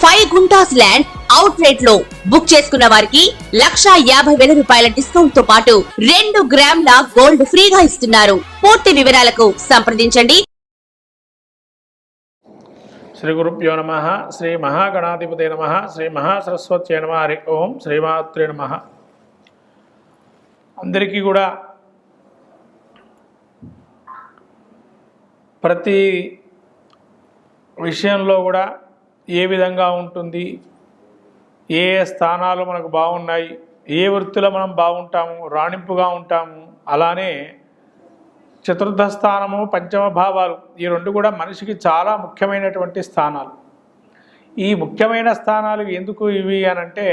Five guntas land out రేట్లో book చేసుకున్న వారికి లక్షా యాభై వేల రూపాయల డిస్కౌంట్తో పాటు రెండు గ్రాముల గోల్డ్ ఫ్రీగా ఇస్తున్నారు. పూర్తి వివరాలకు సంప్రదించండి. శ్రీ గురుభ్యో నమ శ్రీ మహాగణాధిపతి నమ శ్రీ మహాసరస్వత్యై నమ హరి ఓం శ్రీమాత్రే నమ. అందరికీ కూడా ప్రతి విషయంలో కూడా ఏ విధంగా ఉంటుంది? ఏ ఏ స్థానాలు మనకు బాగున్నాయి? ఏ వృత్తిలో మనం బాగుంటాము? రాణింపుగా ఉంటాము? అలానే చతుర్థ స్థానము పంచమ భావాలు ఈ రెండు కూడా మనిషికి చాలా ముఖ్యమైనటువంటి స్థానాలు. ఈ ముఖ్యమైన స్థానాలు ఎందుకు ఇవి అనంటే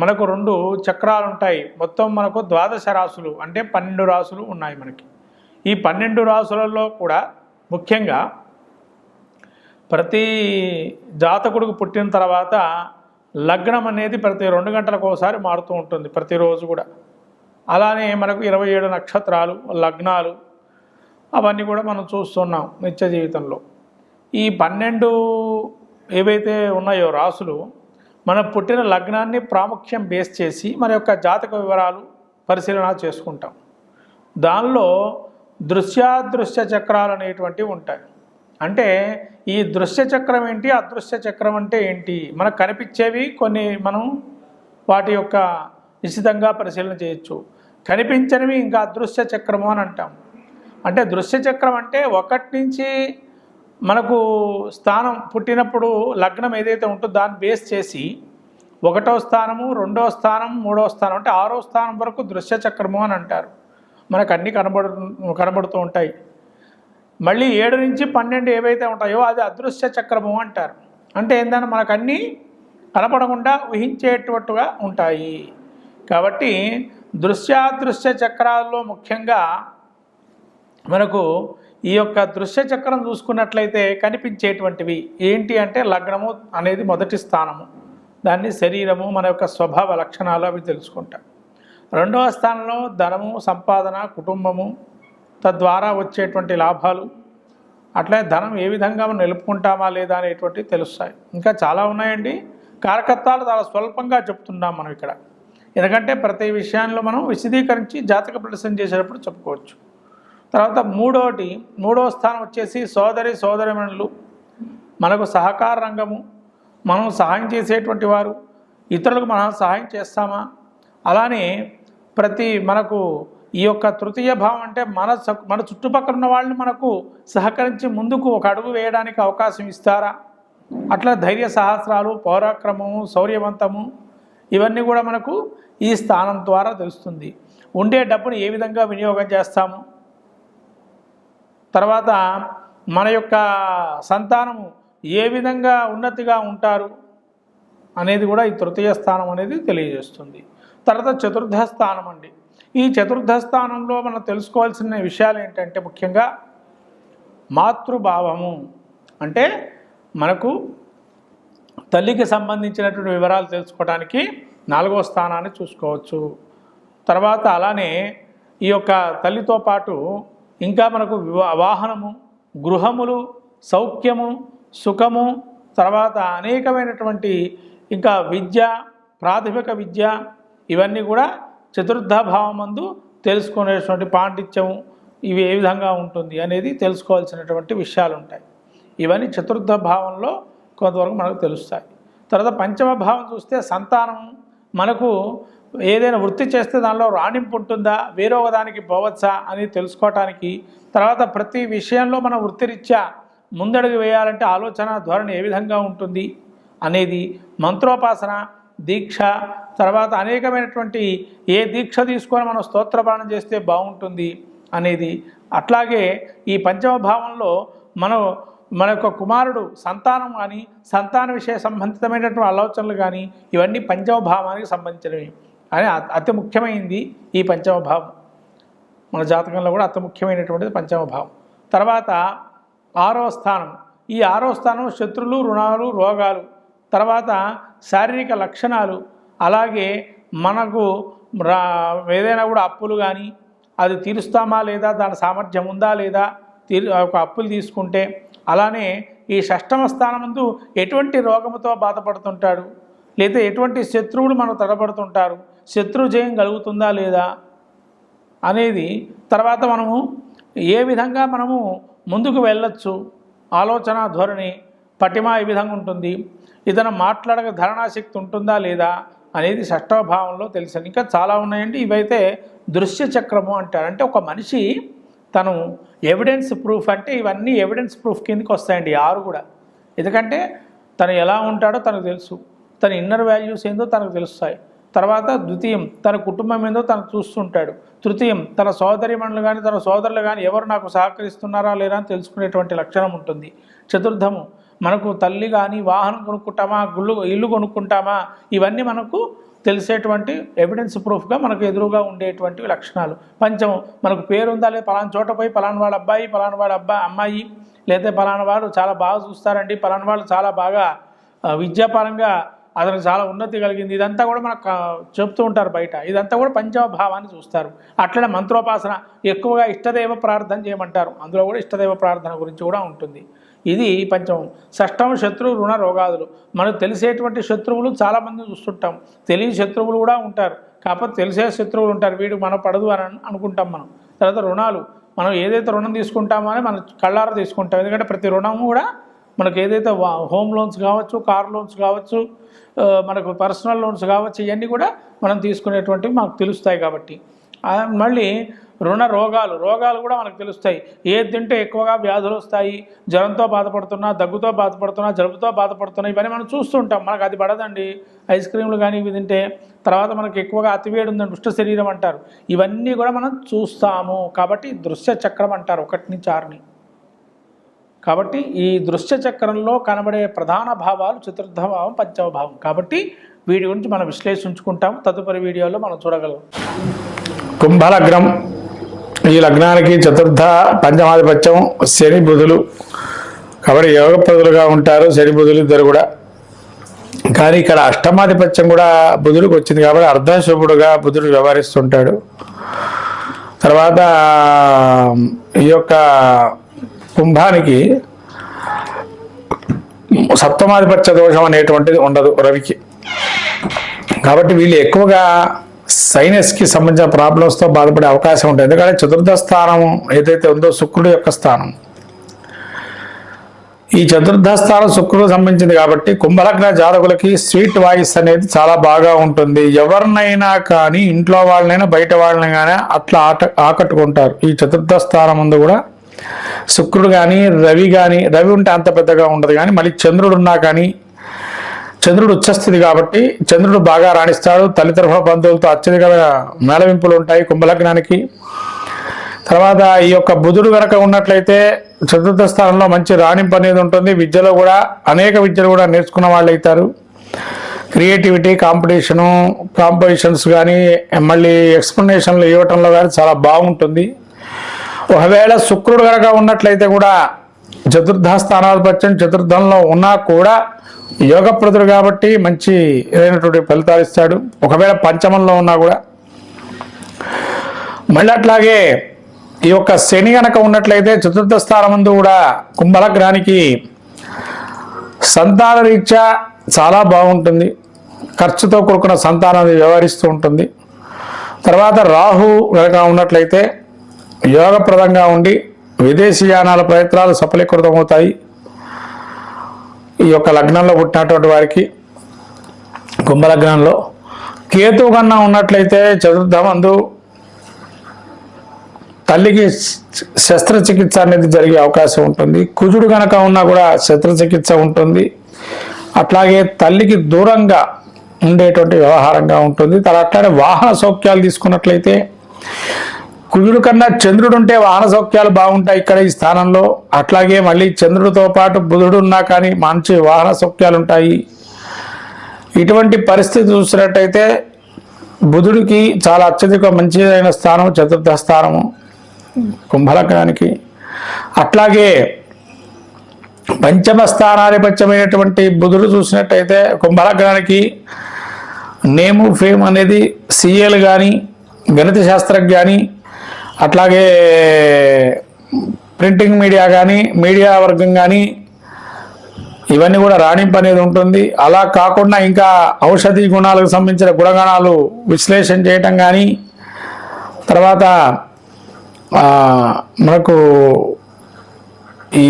మనకు రెండు చక్రాలు ఉంటాయి మొత్తం మనకు ద్వాదశ రాసులు అంటే పన్నెండు రాసులు ఉన్నాయి మనకి. ఈ పన్నెండు రాసులలో కూడా ముఖ్యంగా ప్రతి జాతకుడికి పుట్టిన తర్వాత లగ్నం అనేది ప్రతి రెండు గంటలకు ఒకసారి మారుతూ ఉంటుంది ప్రతిరోజు కూడా. అలానే మనకు ఇరవై ఏడు నక్షత్రాలు లగ్నాలు అవన్నీ కూడా మనం చూస్తున్నాం నిత్య జీవితంలో. ఈ పన్నెండు ఏవైతే ఉన్నాయో రాసులు మన పుట్టిన లగ్నాన్ని ప్రాముఖ్యం బేస్ చేసి మన యొక్క జాతక వివరాలు పరిశీలన చేసుకుంటాం. దానిలో దృశ్యాదృశ్య చక్రాలు అనేటువంటివి ఉంటాయి. అంటే ఈ దృశ్య చక్రం ఏంటి అదృశ్య చక్రం అంటే ఏంటి? మనకు కనిపించేవి కొన్ని మనం వాటి యొక్క నిశ్చితంగా పరిశీలన చేయొచ్చు. కనిపించనివి ఇంకా అదృశ్య చక్రము అని అంటాం. అంటే దృశ్య చక్రం అంటే ఒకటి నుంచి మనకు స్థానం పుట్టినప్పుడు లగ్నం ఏదైతే ఉంటుందో దాన్ని బేస్ చేసి ఒకటో స్థానము రెండో స్థానం మూడో స్థానం అంటే ఆరో స్థానం వరకు దృశ్య చక్రము అని అంటారు. మనకు అన్నీ కనబడు కనబడుతూ ఉంటాయి. మళ్ళీ ఏడు నుంచి పన్నెండు ఏవైతే ఉంటాయో అది అదృశ్య చక్రము అంటారు. అంటే ఏంటంటే మనకు అన్నీ కనపడకుండా ఊహించేటట్టుగా ఉంటాయి. కాబట్టి దృశ్యాదృశ్య చక్రాల్లో ముఖ్యంగా మనకు ఈ యొక్క దృశ్య చక్రం చూసుకున్నట్లయితే కనిపించేటువంటివి. ఏంటి అంటే లగ్నము అనేది మొదటి స్థానము. దాన్ని శరీరము మన యొక్క స్వభావ లక్షణాలు అవి తెలుసుకుంటాం. రెండవ స్థానంలో ధనము సంపాదన కుటుంబము తద్వారా వచ్చేటువంటి లాభాలు అట్లే ధనం ఏ విధంగా మనం నిలుపుకుంటామా లేదా అనేటువంటివి తెలుస్తాయి. ఇంకా చాలా ఉన్నాయండి. కారకత్వాలు చాలా స్వల్పంగా చెప్తున్నాం మనం ఇక్కడ. ఎందుకంటే ప్రతి విషయాల్లో మనం విశదీకరించి జాతక ప్రదర్శన చేసేటప్పుడు చెప్పుకోవచ్చు. తర్వాత మూడోటి మూడవ స్థానం వచ్చేసి సోదరి సోదరిమణులు. మనకు సహకార రంగము మనం సహాయం చేసేటువంటి వారు ఇతరులకు మనం సహాయం చేస్తామా? అలానే ప్రతి మనకు ఈ యొక్క తృతీయ భావం అంటే మన స- మన చుట్టుపక్కల ఉన్న వాళ్ళు మనకు సహకరించి ముందుకు ఒక అడుగు వేయడానికి అవకాశం ఇస్తారా? అట్లా ధైర్య సహస్రాలు పౌరాక్రమము శౌర్యవంతము ఇవన్నీ కూడా మనకు ఈ స్థానం ద్వారా తెలుస్తుంది. ఉండే డబ్బును ఏ విధంగా వినియోగం చేస్తాము? తర్వాత మన యొక్క సంతానము ఏ విధంగా ఉన్నతిగా ఉంటారు అనేది కూడా ఈ తృతీయ స్థానం అనేది తెలియజేస్తుంది. తర్వాత చతుర్థ స్థానం అండి. ఈ చతుర్థ స్థానంలో మనం తెలుసుకోవాల్సిన విషయాలు ఏంటంటే ముఖ్యంగా మాతృభావము. అంటే మనకు తల్లికి సంబంధించినటువంటి వివరాలు తెలుసుకోవడానికి నాలుగవ స్థానాన్ని చూసుకోవచ్చు. తర్వాత అలానే ఈ యొక్క తల్లితో పాటు ఇంకా మనకు వాహనము గృహములు సౌఖ్యము సుఖము తర్వాత అనేకమైనటువంటి ఇంకా విద్య ప్రాథమిక విద్య ఇవన్నీ కూడా చతుర్థ భావమందు తెలుసుకునేటువంటి పాండిత్యం ఇవి ఏ విధంగా ఉంటుంది అనేది తెలుసుకోవాల్సినటువంటి విషయాలు ఉంటాయి ఇవన్నీ చతుర్థ భావంలో కొంతవరకు మనకు తెలుస్తాయి. తర్వాత పంచమ భావం చూస్తే సంతానం మనకు ఏదైనా వృత్తి చేస్తే దానిలో రాణింపు ఉంటుందా? వేరొక దానికి పోవచ్చా? అని తెలుసుకోవటానికి తర్వాత ప్రతి విషయంలో మన వృత్తిరీత్యా ముందడుగు వేయాలంటే ఆలోచన ధోరణి ఏ విధంగా ఉంటుంది అనేది మంత్రోపాసన దీక్ష తర్వాత అనేకమైనటువంటి ఏ దీక్ష తీసుకొని మనం స్తోత్రపానం చేస్తే బాగుంటుంది అనేది. అట్లాగే ఈ పంచమ భావంలో మనం మన యొక్క కుమారుడు సంతానం కానీ సంతాన విషయ సంబంధితమైనటువంటి ఆలోచనలు కానీ ఇవన్నీ పంచమ భావానికి సంబంధించినవి. అని అతి ముఖ్యమైనది ఈ పంచమ భావం. మన జాతకంలో కూడా అతి ముఖ్యమైనటువంటిది పంచమ భావం. తర్వాత ఆరో స్థానం. ఈ ఆరో స్థానం శత్రులు రుణాలు రోగాలు. తర్వాత శారీరక లక్షణాలు అలాగే మనకు రా ఏదైనా కూడా అప్పులు కానీ అది తీరుస్తామా లేదా దాని సామర్థ్యం ఉందా లేదా తీరు ఒక అప్పులు తీసుకుంటే అలానే ఈ షష్టమ స్థానమందు ఎటువంటి రోగముతో బాధపడుతుంటాడు? లేదా ఎటువంటి శత్రువులు మనం తడబడుతుంటారు? శత్రు జయం కలుగుతుందా లేదా? అనేది తర్వాత మనము ఏ విధంగా మనము ముందుకు వెళ్ళొచ్చు? ఆలోచన ధోరణి పటిమ ఏ విధంగా ఉంటుంది? ఇతను మాట్లాడక ధరణాశక్తి ఉంటుందా లేదా అనేది షష్టభావంలో తెలుసు ఇంకా చాలా ఉన్నాయండి. ఇవైతే దృశ్య చక్రము అంటారు. అంటే ఒక మనిషి తను ఎవిడెన్స్ ప్రూఫ్ అంటే ఇవన్నీ ఎవిడెన్స్ ప్రూఫ్ కిందకి వస్తాయండి. ఆరు కూడా. ఎందుకంటే తను ఎలా ఉంటాడో తనకు తెలుసు. తన ఇన్నర్ వాల్యూస్ ఏందో తనకు తెలుస్తాయి. తర్వాత ద్వితీయం తన కుటుంబం ఏందో తను చూస్తుంటాడు. తృతీయం తన సోదరిమణులు కానీ తన సోదరులు కానీ ఎవరు నాకు సహకరిస్తున్నారా లేరా అని తెలుసుకునేటువంటి లక్షణం ఉంటుంది. చతుర్థము మనకు తల్లి కానీ వాహనం కొనుక్కుంటామా గుళ్ళు ఇల్లు కొనుక్కుంటామా ఇవన్నీ మనకు తెలిసేటువంటి ఎవిడెన్స్ ప్రూఫ్గా మనకు ఎదురుగా ఉండేటువంటి లక్షణాలు. పంచమం మనకు పేరు ఉందా లేదా పలానా చోట పోయి పలానా వాళ్ళ అబ్బాయి పలానా వాళ్ళ అబ్బాయి అమ్మాయి లేదా పలానా వాడు చాలా బాగా చూస్తారండి పలానా వాళ్ళు చాలా బాగా విద్యాపరంగా అతనికి చాలా ఉన్నతి కలిగింది. ఇదంతా కూడా మనకు చెప్తూ ఉంటారు బయట. ఇదంతా కూడా పంచమ భావాన్ని చూస్తారు. అట్లనే మంత్రోపాసన ఎక్కువగా ఇష్టదైవ ప్రార్థన చేయమంటారు. అందులో కూడా ఇష్టదైవ ప్రార్థన గురించి కూడా ఉంటుంది. ఇది పంచమం. షష్టం శత్రు రుణ రోగాదులు. మనకు తెలిసేటువంటి శత్రువులు చాలామంది చూస్తుంటాం. తెలియని శత్రువులు కూడా ఉంటారు. కాకపోతే తెలిసే శత్రువులు ఉంటారు. వీడు మన పడదు అని అనుకుంటాం మనం. తర్వాత రుణాలు. మనం ఏదైతే రుణం తీసుకుంటామో అని మనం కళ్ళారా తీసుకుంటాం. ఎందుకంటే ప్రతి రుణం కూడా మనకు ఏదైతే వా- హోమ్ లోన్స్ కావచ్చు కార్ లోన్స్ కావచ్చు మనకు పర్సనల్ లోన్స్ కావచ్చు ఇవన్నీ కూడా మనం తీసుకునేటువంటివి మాకు తెలుస్తాయి కాబట్టి. మళ్ళీ రుణ రోగాలు రోగాలు కూడా మనకు తెలుస్తాయి. ఏది తింటే ఎక్కువగా వ్యాధులు వస్తాయి జ్వరంతో బాధపడుతున్నా దగ్గుతో బాధపడుతున్నా జలుబుతో బాధపడుతున్నా ఇవన్నీ మనం చూస్తుంటాం మనకు అది పడదండి. ఐస్ క్రీమ్లు కానీ ఇవి తింటే తర్వాత మనకు ఎక్కువగా అతివేడి ఉందండి దుష్ట శరీరం అంటారు. ఇవన్నీ కూడా మనం చూస్తాము. కాబట్టి దృశ్య చక్రం అంటారు ఒకటి నుంచి ఆరుని. కాబట్టి ఈ దృశ్య చక్రంలో కనబడే ప్రధాన భావాలు చతుర్థ భావం పంచమ భావం కాబట్టి వీటి గురించి మనం విశ్లేషించుకుంటాం. తదుపరి వీడియోలో మనం చూడగలం. కుంభలగ్నం. ఈ లగ్నానికి చతుర్థ పంచమాధిపత్యం శని బుధులు. కాబట్టి యోగప్రదులుగా ఉంటారు శని బుధులు ఇద్దరు కూడా. కానీ ఇక్కడ అష్టమాధిపత్యం కూడా బుధుడికి వచ్చింది కాబట్టి అర్ధశుభుడుగా బుధుడు వ్యవహరిస్తుంటాడు. తర్వాత ఈ యొక్క కుంభానికి సప్తమాధిపత్య దోషం అనేటువంటిది ఉండదు రవికి. కాబట్టి వీళ్ళు ఎక్కువగా సైనస్కి సంబంధించిన ప్రాబ్లమ్స్తో బాధపడే అవకాశం ఉంటుంది. ఎందుకంటే చతుర్థ స్థానం ఏదైతే ఉందో శుక్రుడు యొక్క స్థానం. ఈ చతుర్థ స్థానం శుక్రుడు సంబంధించింది కాబట్టి కుంభలగ్న జాతకులకి స్వీట్ వాయిస్ అనేది చాలా బాగా ఉంటుంది. ఎవరినైనా కానీ ఇంట్లో వాళ్ళనైనా బయట వాళ్ళని కానీ అట్లా ఆట ఆకట్టుకుంటారు. ఈ చతుర్థ స్థానం ముందు కూడా శుక్రుడు కానీ రవి కానీ రవి ఉంటే అంత పెద్దగా ఉండదు కానీ మళ్ళీ చంద్రుడు ఉన్నా కానీ చంద్రుడు ఉచ్చస్థితి కాబట్టి చంద్రుడు బాగా రాణిస్తాడు. తల్లితరఫ బంధువులతో అత్యధికంగా మేళవింపులు ఉంటాయి కుంభలగ్నానికి. తర్వాత ఈ యొక్క బుధుడు కనుక ఉన్నట్లయితే చతుర్థ స్థానంలో మంచి రాణింపు అనేది ఉంటుంది. విద్యలో కూడా అనేక విద్యలు కూడా నేర్చుకున్న వాళ్ళు అవుతారు. క్రియేటివిటీ కాంపిటీషను కాంపిటీషన్స్ కానీ మళ్ళీ ఎక్స్ప్లెనేషన్లు ఇవ్వటంలో కానీ చాలా బాగుంటుంది. ఒకవేళ శుక్రుడు కనుక ఉన్నట్లయితే కూడా చతుర్థ స్థానాధిపత్యం చతుర్థంలో ఉన్నా కూడా యోగప్రదుడు కాబట్టి మంచి ఏదైనటువంటి ఫలితాలు ఇస్తాడు. ఒకవేళ పంచమంలో ఉన్నా కూడా. మళ్ళీ అట్లాగే ఈ యొక్క శని గనక ఉన్నట్లయితే చతుర్థ స్థానం ముందు కూడా కుంభలగ్రానికి సంతాన రీత్యా చాలా బాగుంటుంది. ఖర్చుతో కూడుకున్న సంతానం వ్యవహరిస్తూ ఉంటుంది. తర్వాత రాహు గనక ఉన్నట్లయితే యోగప్రదంగా ఉండి విదేశీయానాల ప్రయత్నాలు సఫలీకృతమవుతాయి. ఈ యొక్క లగ్నంలో పుట్టినటువంటి వారికి కుంభలగ్నంలో కేతు కన్నా ఉన్నట్లయితే చతుర్థమందు తల్లికి శస్త్రచికిత్స అనేది జరిగే అవకాశం ఉంటుంది. కుజుడు కనుక ఉన్నా కూడా శస్త్రచికిత్స ఉంటుంది. అట్లాగే తల్లికి దూరంగా ఉండేటువంటి వ్యవహారంగా ఉంటుంది. తర్వాత అట్లానే వాహన సౌఖ్యాలు తీసుకున్నట్లయితే కుజుడు కన్నా చంద్రుడు ఉంటే వాహన సౌఖ్యాలు బాగుంటాయి ఇక్కడ ఈ స్థానంలో. అట్లాగే మళ్ళీ చంద్రుడితో పాటు బుధుడు ఉన్నా కానీ మంచి వాహన సౌఖ్యాలు ఉంటాయి ఇటువంటి పరిస్థితి చూసినట్టయితే బుధుడికి చాలా అత్యధిక మంచిదైన స్థానం చతుర్థ స్థానము కుంభలగ్నానికి. అట్లాగే పంచమ స్థానాధిపత్యమైనటువంటి బుధుడు చూసినట్టయితే కుంభలగ్నానికి నేము ఫేమ్ అనేది సీఏలు కానీ గణిత శాస్త్రం కానీ అట్లాగే ప్రింటింగ్ మీడియా కానీ మీడియా వర్గం కానీ ఇవన్నీ కూడా రాణింపు అనేది ఉంటుంది. అలా కాకుండా ఇంకా ఔషధి గుణాలకు సంబంధించిన గుణగణాలు విశ్లేషణ చేయటం కానీ తర్వాత మనకు ఈ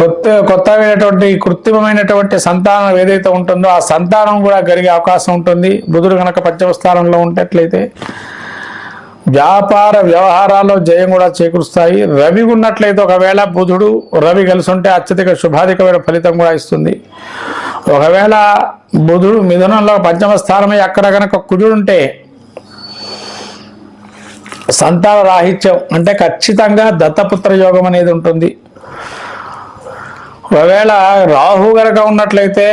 కొత్త కొత్తమైనటువంటి కృత్రిమమైనటువంటి సంతానం ఏదైతే ఉంటుందో ఆ సంతానం కూడా కలిగే అవకాశం ఉంటుంది. బుధుడు కనుక పంచమ స్థానంలో వ్యాపార వ్యవహారాల్లో జయం కూడా చేకూరుస్తాయి. రవి ఉన్నట్లయితే ఒకవేళ బుధుడు రవి కలిసి ఉంటే అత్యధిక శుభాధికమైన ఫలితం కూడా ఇస్తుంది. ఒకవేళ బుధుడు మిథునంలో పంచమ స్థానమై అక్కడ కనుక కుజుడు ఉంటే సంతాన రాహిత్యం అంటే ఖచ్చితంగా దత్తపుత్ర యోగం అనేది ఉంటుంది. ఒకవేళ రాహు గనక ఉన్నట్లయితే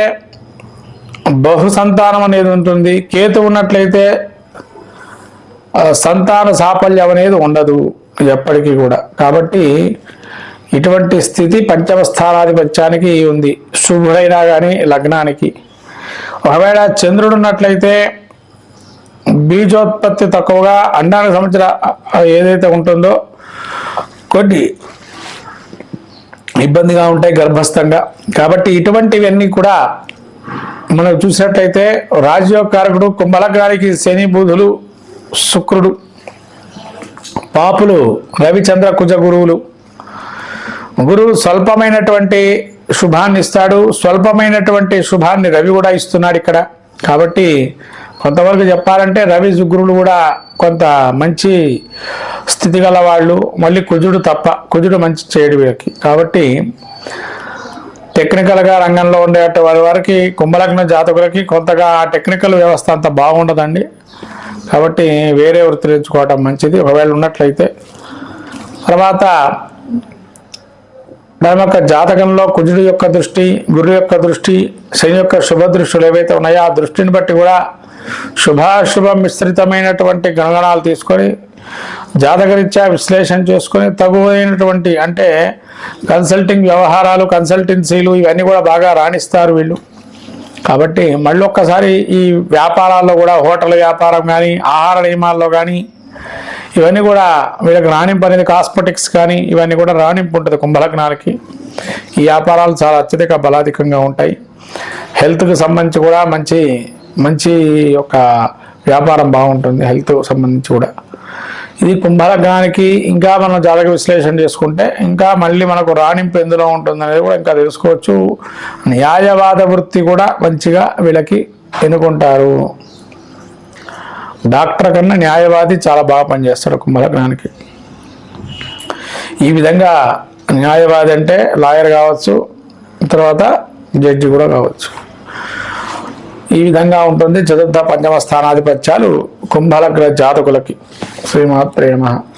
బహు సంతానం అనేది ఉంటుంది. కేతు ఉన్నట్లయితే సంతాన సాఫల్యం అనేది ఉండదు ఎప్పటికీ కూడా. కాబట్టి ఇటువంటి స్థితి పంచమ స్థానాధిపత్యానికి ఉంది. శుభుడైనా కానీ లగ్నానికి. ఒకవేళ చంద్రుడు ఉన్నట్లయితే బీజోత్పత్తి తక్కువగా అండానికి సంబంధించిన ఏదైతే ఉంటుందో కొన్ని ఇబ్బందిగా ఉంటాయి గర్భస్థంగా. కాబట్టి ఇటువంటివన్నీ కూడా మనం చూసినట్లయితే రాజ్యోకారకుడు కుంభలగ్నానికి శని బుధులు శుక్రుడు పాపులు రవిచంద్ర కుజ గురువులు. గురువు స్వల్పమైనటువంటి శుభాన్ని ఇస్తాడు. స్వల్పమైనటువంటి శుభాన్ని రవి కూడా ఇస్తున్నాడు ఇక్కడ. కాబట్టి కొంతవరకు చెప్పాలంటే రవి గురువులు కూడా కొంత మంచి స్థితి గల వాళ్ళు. మళ్ళీ కుజుడు తప్ప కుజుడు మంచి చేయడు వీళ్ళకి. కాబట్టి టెక్నికల్గా రంగంలో ఉండే వారి వారికి కుంభలగ్న జాతకులకి కొంతగా ఆ టెక్నికల్ వ్యవస్థ అంత బాగుండదండి. కాబట్టి వేరే వృత్తి ఎంచుకోవటం మంచిది. ఒకవేళ ఉన్నట్లయితే తర్వాత మన యొక్క జాతకంలో కుజుడు యొక్క దృష్టి గురు యొక్క దృష్టి శని యొక్క శుభ దృష్టిలు ఏవైతే ఉన్నాయో ఆ దృష్టిని బట్టి కూడా శుభాశుభ మిశ్రితమైనటువంటి గణగణాలు తీసుకొని జాతకరీత్యా విశ్లేషణ చేసుకొని తగువైనటువంటి అంటే కన్సల్టింగ్ వ్యవహారాలు కన్సల్టెన్సీలు ఇవన్నీ కూడా బాగా రాణిస్తారు వీళ్ళు. కాబట్టి మళ్ళీ ఒక్కసారి ఈ వ్యాపారాల్లో కూడా హోటల్ వ్యాపారం కానీ ఆహార నియమాల్లో కానీ ఇవన్నీ కూడా వీళ్ళకి రాణింపు అనేది కాస్మెటిక్స్ కానీ ఇవన్నీ కూడా రాణింపు ఉంటుంది కుంభలగ్నాలకి. ఈ వ్యాపారాలు చాలా అత్యధిక బలాధికంగా ఉంటాయి. హెల్త్కి సంబంధించి కూడా మంచి మంచి ఒక వ్యాపారం బాగుంటుంది హెల్త్ సంబంధించి కూడా. ఇది కుంభలగ్నానికి ఇంకా మనం జాతక విశ్లేషణ చేసుకుంటే ఇంకా మళ్ళీ మనకు రాణింపు ఎందులో ఉంటుంది అనేది కూడా ఇంకా తెలుసుకోవచ్చు. న్యాయవాద వృత్తి కూడా మంచిగా వీళ్ళకి ఎన్నుకుంటారు. డాక్టర్ కన్నా న్యాయవాది చాలా బాగా పనిచేస్తాడు కుంభలగ్నానికి ఈ విధంగా న్యాయవాది అంటే లాయర్ కావచ్చు తర్వాత జడ్జి కూడా కావచ్చు. ఈ విధంగా ఉంటుంది చతుర్థ పంచమ స్థానాధిపత్యాలు కుంభలగ్న జాతకులకి. శ్రీమాత్రేమ